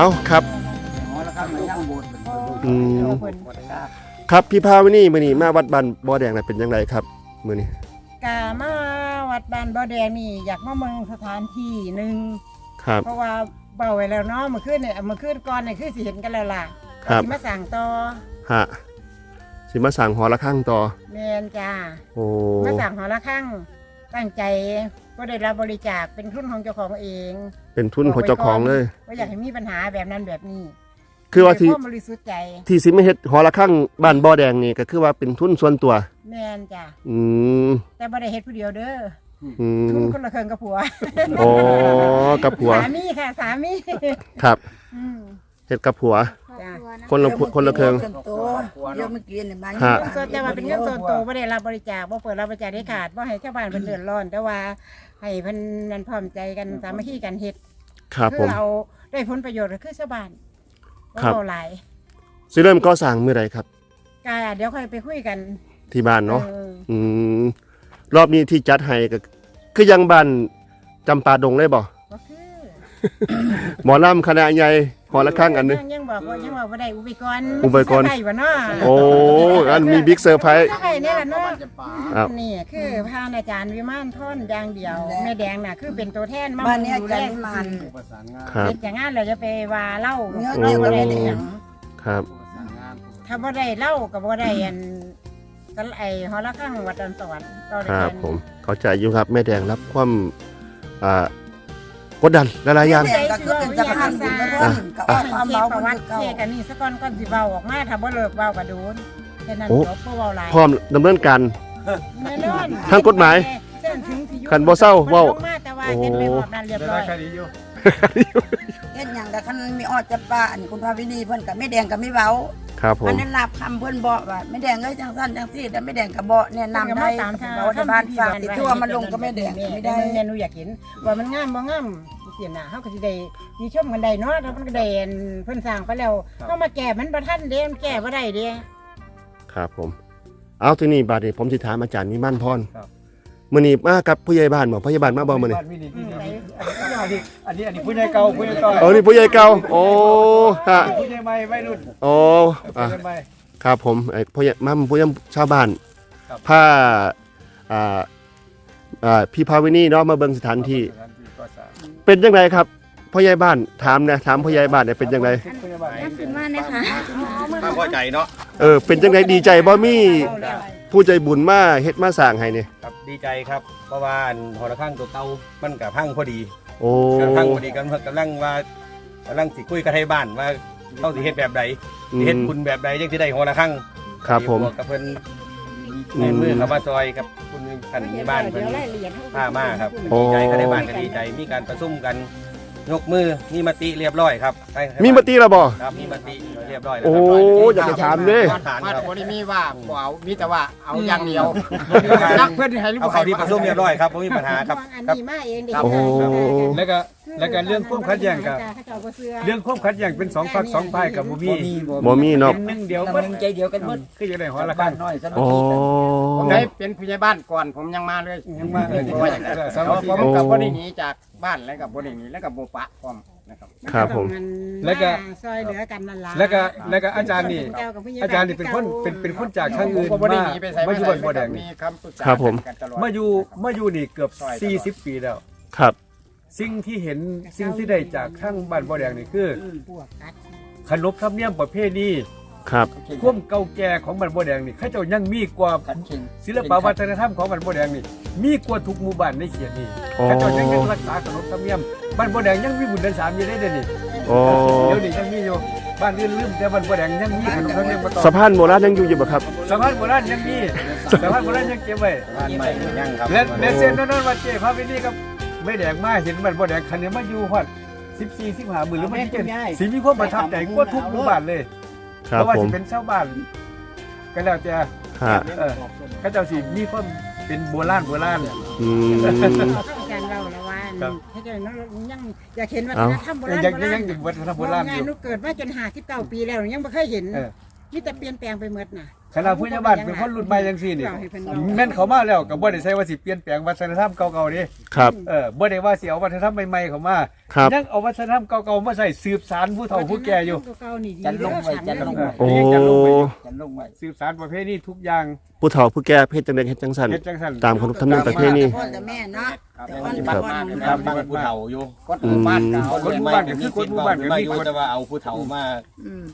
เอาครับอ๋อแล้วครับมันย่างโบสถ์อืมเพิ่นครับพี่พาวินี่มื้อนี้มาวัดบ้านบ่อแดงน่ะเป็นจังไดครับมื้อนี้กามาวัดบ้านบ่อแดงนี่อยากมาเมืองสถานที่หนึ่งครับ เพราะว่าเบาไว้แล้วเนาะเมื่อคืนเนี่ยเมื่อคืนก่อนเนี่ยคือสิเห็นกันแล้วล่ะครับ สิมาสั่งต่อฮะสิมาสั่งหอละข้างต่อ แมนจ้าโอ้มาสั่งหอละข้างตั้งใจก็ได้รับบริจาคเป็นทุนของเจ้าของเอง เป็นทุนของเจ้าของเลย ว่าอยากให้มีปัญหาแบบนั้นแบบนี้คือว่าที่ด้วยความบริสุทธิ์ใจที่สิมาเฮ็ดหอละข้างบ้านบ่อแดงนี่ก็คือว่าเป็นทุนส่วนตัว แมนจ้าอืมแต่บ่ได้เฮ็ดผู้เดียวเด้ออืทุนมคนละเครื่องกับผัวโอ้กับผัว สามีค่ะสามีครับอืม เฮ็ดกับผัวจ้าคนละคนละเครื่อง ตัวเดี๋ยวเมื่อกี้เนี่ยมันฮะ เงินส่วนแต่ว่าเป็นเงินส่วนตัวบ่ได้รับบริจาคบ่เปิดรับบริจาคได้ขาดบ่ให้ชาวบ้านเพิ่นเดือดร้อนแต่ว่าให้เพิ่นนั่นพร้อมใจกันสามัคคีกันเฮ็ด ครับคืผมเอาได้ผลประโยชน์ก็คือชาวบ้านบ่ครับเว้าหลายสิเริ่มก่อสร้างมื้อใดครับ ก็เดี๋ยวค่อยไปคุยกันที่บ้านเนาะอออืมรอบนี้ที่จัดให้ก็คือยังบ้านจำปาดงเลยบ่บ่คือ หมอลำคณะใหญ่ หอละข้างอันหนึง ยังยังบอกว่ายังบอกบ่ได้อุปกรณ์อุปกรณ์ ได้บ่เนาะโอ้อันมีบิ๊กเซอร์ไพรส์ใช่เนี่ยล่ะเนาะครับ นี่คือพานอาจารย์วิมานท่อนอย่างเดียวแม่แดงน่ะคือเป็นตัวแทนมาบ้านเนี้ยดูใจแลมันครับ เป็นอย่างนั้นเราจะไปว่าเล่าเนื้อโอ้เกี่ยวกับอะไรอย่างครับถ้าบ่ได้เล่ากับบ่ได้อันกันไอฮอละข้างวัดดอนสวรรค์เราได้ครับกันผมเข้าใจอยู่ครับแม่แดงรับความอ่า กดดันหลายๆอย่างแต่ก็คือเป็นสะพานบุญมาร่วมกับก็ความเทเมาประคนวัติเก่าเทกันนี่สะก่อนก่อนสิเว้าออกมาถ้าบ่เลิกเว้าก็โดนแค่นั้นโอ้จบบ่เว้าหลายพร้อมดำเนินการ แน่นอนทางกฎหมายเส้นถึงที่อยู่คันบ่เศร้าเว้าบ่ลงมาแต่ว่าเฮ็ดไปหมดนั้นเรียบร้อย เฮ็ดหยังกับคันมีออดจัดป้าอันคุณพาวินีเพิ่นกับแม่แดงกับไม่เว้าครับผอัมนนั้นรับคำเพิ่นบอกว่าแม่แดงเอ้ยจังซั่นจังซี่แต่แม่แดงก็บ่แนะนำได้ตามทางเราที่บ้านฝากติดทั่วมันลงก็แม่แดงไม่ได้แม่หนูอยากเห็นว่ามันงามบ่งามเสียหน้าเฮาก็สิได้มีชมกันได้เนาะถ้ามันก็ได้อันเพิ่นสร้างไปแล้วเฮามาแก้มันบ่ทันเด้มันแก้บ่ได้เด้ครับผม เอาทีนี้บาดนี้ผมสิถามอาจารย์มีมั่นพรครับ มื้อนี้มากับผู้ใหญ่บ้านบ่ผู้ใหญ่บ้านมาบ่มื้อนี้บ้านมีนี่ที่นี่อันนี้อันนี้อันนี้ผู้ใหญ่เก่าผู้ใหญ่ต่อยเออนี่ผู้ใหญ่เก่าโอ้ฮะผู้ใหญ่ใหม่วัยรุ่นโอ้ผู้อะใหญ่ใหม่ครับผมไอ้ผู้ใหญ่มั่มผู้ใหญ่ชาวบ้านครับผ้าอ่าอ่าพี่ภาวินีเนาะมาเบิ่งสถานที่สถานที่ก่อสร้างเป็นจังไดครับพ่อใหญ่บ้านถามนะถามพ่อใหญ่บ้านเนี่ยเป็นจังไดผู้ใหญ่บ้านขึ้นมานะคะ ถ้าพอใจเนาะเออเป็นจังไดดีใจบ่มี ผู้ใจบุญมาเฮ็ดมาสร้างให้นี่ครับดีใจครับเพราะว่าอันหอระฆังตัวเก่ามันกับพังพอดีโอ้กำพังพอดีกันกำลังว่ากำลังสิคุยกับไทยบ้านว่าต้องสิเฮ็ดแบบใดอืสิเฮ็ดมบุญแบบใดจังสิได้หอระฆังครับผมวกกับเพิ่นอืในมมือเขามาซอยกับคุณท่านในบ้านเพิ่นพามาครับโอ้ดีใจก็ได้บ้านก็ดีใจมีการประชุมกัน ยกมือมีมติเรียบร้อยครับให้มีมติแล้วบ่ ครับมีมติเรียบร้อยแล้วโอ้ครับอยากจะถามเด้ฐานมาครับโอ้นี่มีว่าบ่เอามีแต่ว่าเอาอย่างเดียวรักเพื่อนให้ลูกเอาเขาที่ประชุมเรียบร้อยครับไม่มีปัญหาครับ อันครับนี้มาเองเด็กโอ้ แล้วก็ แล้วก็เรื่องความขัดแย้งกับ เรื่องความขัดแย้งเป็นสองฝักสองฝ่ายกับบ่มีบ่มีเนาะเป็นหนึ่งเดียวแต่เบิมัดนใจเดียวกันหมดคือจะได้หอระบ้าฆันงน้อยสนุโอ้ผมได้เป็นผู้ใหญ่บ้านก่อนผมยังมาเลยยังมาเออเพราะว่าอย่างนั้นสาแล้วมัคคีผมกันกับบ่ได้หนีจากบ้านแล้วกับบ่ได้หนีแล้วกับบ่ปะพร้อมนะครับ ครับผม แล้วก็ซอยเหลือกันนั่นล่ะแล้วก็แล้วก็อาจารย์นี่เจ้กับผู้ใหญ่อาจารย์นี่เป็นคนเป็นเป็นคนจากทางผมอื่นก็บ่ได้มาหนีไปใส่มาอยู่บ้านบ่อแดงมีนี่คำปรึกษาครับผม กันตลอด มาอยู่มาอยู่นี่เกือบ40 ปีแล้ว ครับ สิ่งที่เห็นสิ่งที่ได้จากทางบ้านบ่อแดงนี่คือพวกกัดขนบธรรมเนียมประเพณีครับ ความเก่าแก่ของบ้านบ่อแดงนี่เขาเจ้ายังมีกว่ากันเข่งศิลปวัฒนธรรมของบ้านบ่อแดงนี่ มีกว่าทุกหมู่บ้านในเขตนี้โอ้เขาเจ้ายังยังรักษาขนบธรรมเนียมบ้านบ่อแดงยังมีบุญเดือนสามอยู่ได้เด้อนี่โอ้เดี๋ยวนี้ยังมีอยู่บ้านอื่นลืมแต่บ้านบ่อแดงยังมีขนบธรรมเนียมมาต่อสะพานโบราณยังอยู่อยู่บ่ครับ สะพานโบราณยังมีสะพานโบราณยังเก็บไว้ บ้านใหม่ยังครับและและเส้นนั้นว่าเจ้พาไปนี่ครับ ไม่แดงมาเห็นมันบ่แดงคันนี้มาอยู่ฮอด14 15หมื่นหรือมันสิเป็นสิมีความประทับใจกว่าทุกหมู่บ้านเลยครัเพบราะว่าผสิมเป็นชาวบ้านก็แล้วแต่ฮะ เออเขาเจ้าสิมีความเป็นโบราณโบราณอืม อาจารย์เราละว่าครับ ให้เจ้าน้องยังอยากเห็นวัฒเอ้านธรรมโบราณยังโบยังรายัณงอยู่วัฒนธรรมโบโบราราณณอยู่หนูเกิดมาจนหาที่เก้าปีแล้วหนูยังไม่เคยเห็นเออ มีแต่เปลี่ยนแปลงไปหมดน่ะ คณะผู้ใหญ่บ้านเป็นคนรุ่นใหม่จังซี่นี่แม่นเขามาแล้วก็บ่ได้ใช่ว่าสิเปลี่ยนแปลงวัฒนธรรมเก่าๆนี่ครับ เออบ่ได้ว่าสิเอาวัฒนธรรมใหม่ๆเข้ามาครับ ยังเอาวัฒนธรรมเก่าๆมาใส่สืบสานผู้เฒ่าผู้แก่อยู่เก่าๆนี่ดีจันลงไว้จันลงไว้โอ้จันลงไปอยู่จันลงไว้ สืบสานประเพณีทุกอย่าง ผู้เฒ่าผู้แก่เพศจังได๋เฮ็ดจังซั่นเฮ็ดจังซั่น ตามขนบธรรมเนียมประเพณี พ่อแต่แม่เนาะแต่ปวันฏิปับัจติจุมาบันเป็นตามบ้านผู้เฒ่าอยู่กฎหมู่บ้านก็เอาคนหมู่บ้านก็คือคนหมู่บ้านก็มามีอยู่กฎแต่ว่าเอาผู้เฒ่ามา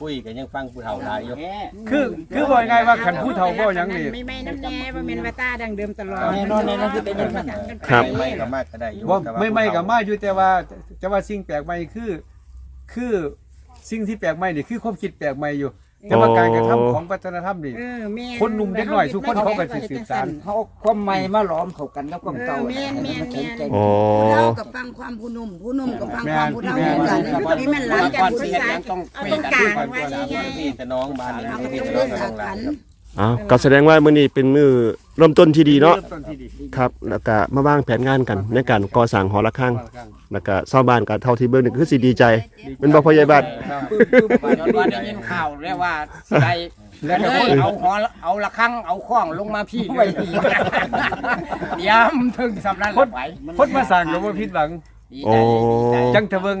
คุยกันยังฟังผู้เฒ่าหลายอยู่ คือคือบอกง่ายๆว่าคันผู้เฒ่าเว้าหยังนี่ไม่ไม่น้ำแน่บ่แม่นว่าตาดังเดิมตลอดแน่นอนแน่นอนคือเป็นอย่างนั้น ครับไม่ก็มากก็ได้อยู่ว่าแต่ว่าไม่ไม่กับมาอยู่แต่ว่าแต่ว่าสิ่งแปลกใหม่คือ คือสิ่งที่แปลกใหม่นี่คือความคิดแปลกใหม่อยู่ แต่ว่าการกระทำของวัฒนธรรมนี่ เออแม่คนหนุ่มเด็กน้อยทุกคนเขาก็สิสืบสาน เขาเอาความใหม่มาหลอมเข้ากันแล้วความเก่าแม่นแม่นแม่น โอ้ ผู้เฒ่ากับฟังความผู้หนุ่มผู้หนุ่มกับฟังความผู้เฒ่าเหมือนกันนี่แม่นหลานกันก่อนผู้สิชายยังต้องเอาคุยตรงกันกลางก่อนไว้ก่อนนี่ไงพี่แต่น้องบ้านนี้เอาก็พี่ต้องแต่น้เลิองกกันจากหลากันนเอาก็แสดงว่ามื้อนี้เป็นมื้อ เริ่มต้นที่ดีเนาะริ่มต้นที่ดีครับ แล้วก็มาวางแผนงานกันในการก่อสร้างหอระฆัง แล้วก็ชาวบ้านก็เท่าที่เบิ่งนี่คือสิดีใจ เป็นบ่พ่อใหญ่บ้านปื้มปื้มย้อนว่าได้ยินข่าวเรียกว่าได้แล้วเลยเอาหอเอาละครั้งเอาข้องลงมาพี่ด้วยย้ำถึงสำนักคน ไหวคนมาสั่งก็บ่ผิดหวัง ดีโอ้ใจดีใจ จังเทะเบิง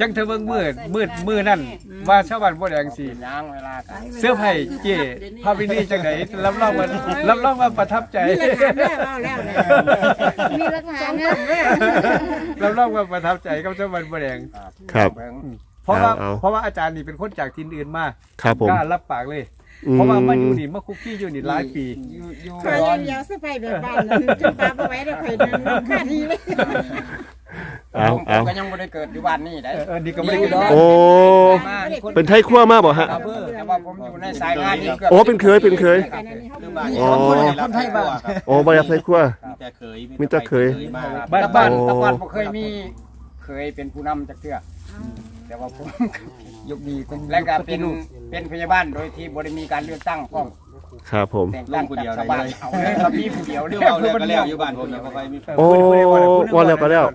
จังเทะเบิงมืดมืดมือนั่นว่าชาวบ้านบ่แดงสิย่างเวลากันเสื้อไผ่เจ้พาวินี่จังไดรับรองว่ารับรองว่าประทับใจมีหลักฐานแล้วเอาแล้วนะมีหลักฐานแล้วรับรองว่าประทับใจกับชาวบ้านบ่แดงครับ เพราะว่าเอาเอาเพราะว่าอาจารย์นี่เป็นคนจากถิ่นอื่นมาครับผม กล้ารับปากเลยอืเพราะว่ามาอยู่นี่มาคุกกี้อยู่นี่หลายปี อยู่อยู่คอยเลี้ยวสะพายแบบบ้านนั้นจนตาบ่ไหว้แล้วคอยเดินค่าทีเลย เอาผมเอาก็ยังไม่ได้เกิดอยู่บ้านนี่ได้เออเออนี่ก็ไม่ได้กินดอกโอ้มามีคนเป็นไทยครัวมาบ่ฮะครับแต่ว่าผมอยู่ในสายงานนี้กืบโอ้เป็นเคยเป็นเคย คือบ้านอ๋อ คนไทยบ้านครับโอ้บ่อยากไทยครัวมีแต่เคยมีแต่เคย มาบ้านแต่บ้าบ้านนแต่ก่อนผมเคยมี เคยเป็นผู้นำจากเทือกแต่ว่าผมยุคนี้เป็นและก็เป็นเป็นพยาบาลโดยที่บริมีการเลือกตั้งพร้อมครับผม แต่งตั้งจากชาวบ้านเอาเลยครับมีผู้เดียวเรื่เดีองยวเอาแล้วก็แล้วอยู่บ้านผมเนี่ยบ่ค่อยมี โอ้ว่าแล้วก็แล้ว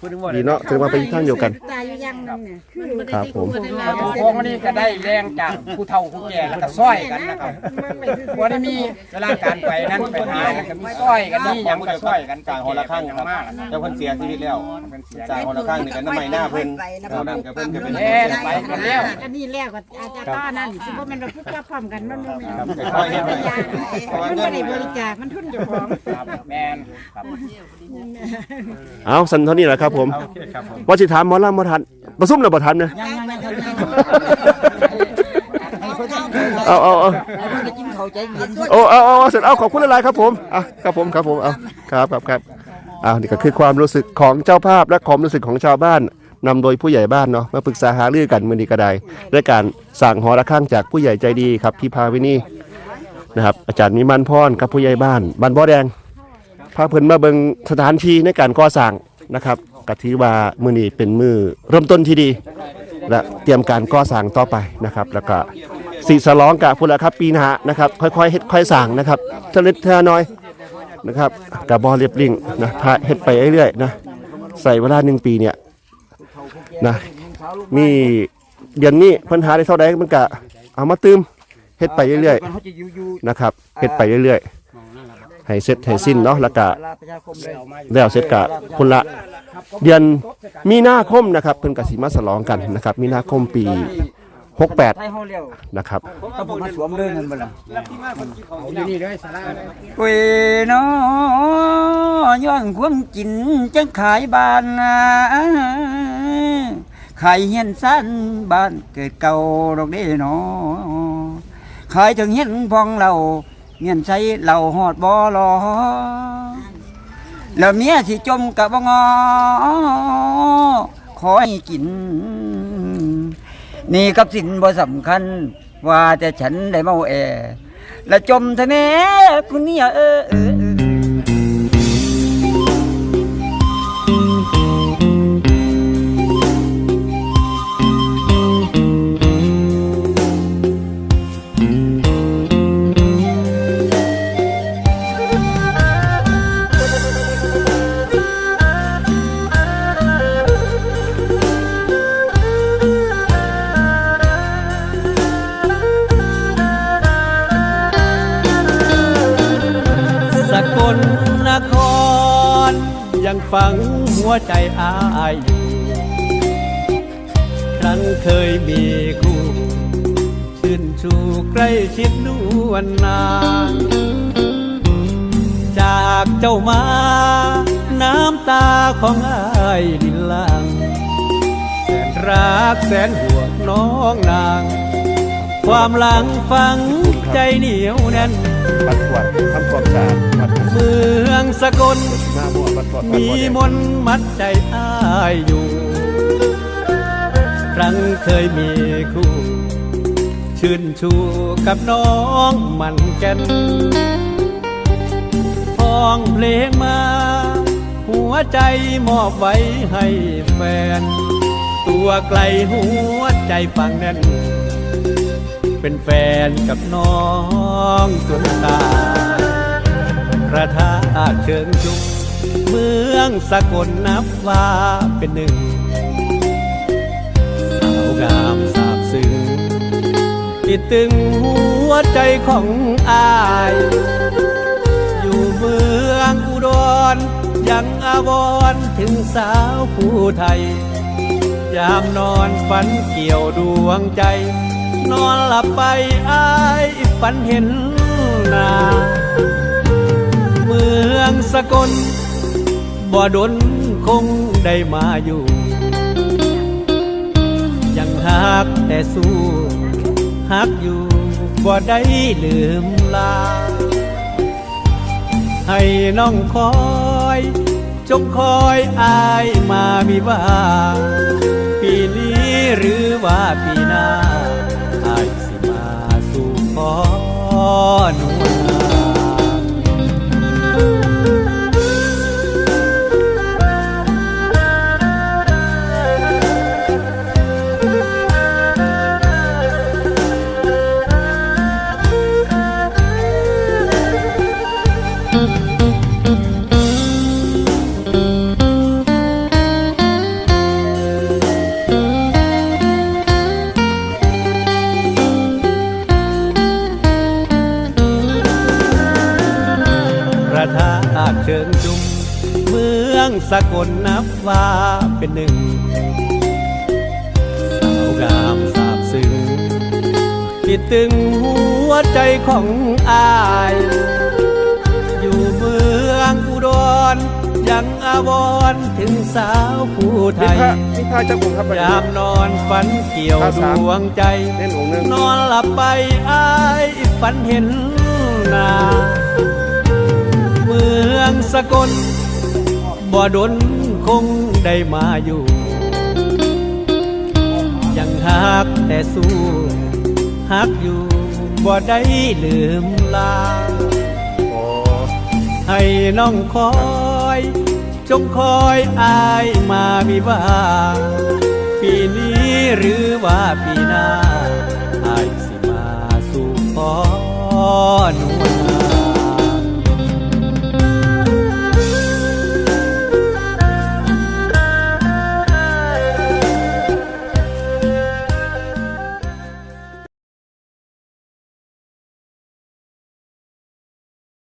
พูดถึงว่าดีเนาะถึงว่าไปทางเดียวกัน ตายอยู่ยังนั่นเนี่ยคือครับผม พวกนี้ก็ได้แรงจากผู้เฒ่าผู้แก่แล้วก็ซอยกันนะครับมันไปซื้อบ่ได้มีเวลาการไปนั่นไปหาแล้วก็มีซอยกันนี่ยังก็ซอยกันกลางหอละข้างยังครับมากเจ้าเพิ่นเสียชีวิตแล้วเป็นเสียจากหอละข้างนี่ก็น้ำใหม่หน้าเพิ่นเอาน้ำกับเพิ่นก็เป็นแม่ไปกันแล้วอันนี้แล้วก็อาจจะต้อนั่นสิบ่แม่นว่าพุทธพร้อมกันมันบ่แม่นครับค่อยๆเฮ็ดไปเพราะว่ามันเงิบ่นได้บริจาคมันทุนเจ้าของครับแม่นครับเอาสันเท่านี้แหละครับผมโอเคครับผมว่าสิถามหมอลำบ่ทันบ่ซุ่มแล้วบ่ทันนะยังยังยังยังเอาเอาเอาจะกินข้าวใจเย็นโอ้เอาเอาเอาเสร็จเอาขอบคุณหลายๆครับผมอะครับผมครับผมเอาครับครับครับอ่านี่ก็คือความรู้สึกของเจ้าภาพและความรู้สึกของชาวบ้านนำโดยผู้ใหญ่บ้านเนาะมาปรึกษาหารือกันมือนี้ก็ได้ด้วยการสั่งหอระฆังจากผู้ใหญ่ใจดีครับพี่พาวินีนะครับอาจารย์นิมันพรครับผู้ใหญ่บ้านบ้านบ่อแดงพาเพิ่นมาเบิ่งสถานที่ในการก่อสร้างนะครับ ก็ถือว่ามือนี้เป็นมือเริ่มต้นที่ดี และเตรียมการก่อสร้างต่อไปนะครับ แล้วก็สีสลองกับพุ่นละครับ ปีหน้านะครับค่อยๆเฮ็ดค่อยสร้างนะครับเทาเล็กเทาน้อยนะครับกับบอเรียบลิ่งนะพาเฮ็ดไปเรื่อยๆนะใส่เวลาหนึ่งปีเนี่ยนะมีเดือนนี้ปัญหาได้เท่าใดมันก็เอามาตืมเฮ็ดไปเรื่อยๆนะครับเฮ็ดไปเรื่อยๆ ให้เสร็จให้สิ้นเนาะแล้วก็ประชาคมเลยแล้วเสร็จกะคนละเดือนมีนาคมนะครับเพิ่นกสิมาสลองกันนะครับ มีนาคมปี 68ไทยเฮาเร็วนะครับก็ผมมาสวมเลยนั่นบ่ล่ะอยู่นี่เลยสาระเว้นอย้อนความกินจังขายบ้านนาขายเฮียนสั้นบ้านเกิดเก่าดอกเด้นอขายถึงเฮียนพองเรา เงียนใช้เราหอดบ่รอแล้วเมียสิจมกับบงอขอให้กิน นี่กับสินบ่สำคัญ ว่าแต่ฉันได้เมาแอและจมทะแม่คุณเนี่ยเออเออ ใจอายอยู่ครั้งเคยมีคู่ชื่นชูใกล้ชิดนวลนาน จากเจ้ามา น้ำตาของอายดินลังแสนรักแสนห่วงน้องนาง ความหลังฝังใจเหนียวแน่น บัดกวาดทำความสะอาดวัดเมืองสกลหน้าบัวบัดกวาดมีมนต์มัดใจอ้ายอยู่ ครั้งเคยมีคู่ ชื่นชูกับน้องมันแกันพ้องเพลงมา หัวใจมอบไว้ให้แฟน ตัวไกลหัวใจฟังแน่น เป็นแฟนกับน้องจนตายพระธาตุเชิงชุมเมืองสกลนับว่าเป็นหนึ่ง สาวงามสาบซึ้งติดตึงหัวใจของอาย อยู่เมืองอุดรยังอาวรณ์ถึงสาวผู้ไทย ยามนอนฝันเกี่ยวดวงใจ นอนหลับไปอายฝันเห็นหนาเมืองสกลบ่ดนคงได้มาอยู่ ยังหักแต่สู้หักอยู่บ่ได้ลืมลา ให้น้องคอยจงคอยอายมาวิวาปีนี้หรือว่าปีหน้า สู่ขอน องสกลนับว่าเป็นหนึ่ง สาวงามสาบซึ้งคิดตึงหัวใจของอาย อยู่เมืองอุดรยังอาวรณ์ถึงสาวผู้ไทนี่ยพระนี่พระเจ้าองค์ครับบัดยามนอนฝันเกี่ยวดวงใจเล่นองค์หนึงนอนหลับไปอายฝันเห็นหนาเมืองสกล บ่ดนคงได้มาอยู่ ยังหักแต่สู้หักอยู่บ่ได้ลืมลาให้น้องคอย จงคอยอายมาวิวาปีนี้หรือว่าปีหน้าอายสิมาสู่ขอหนู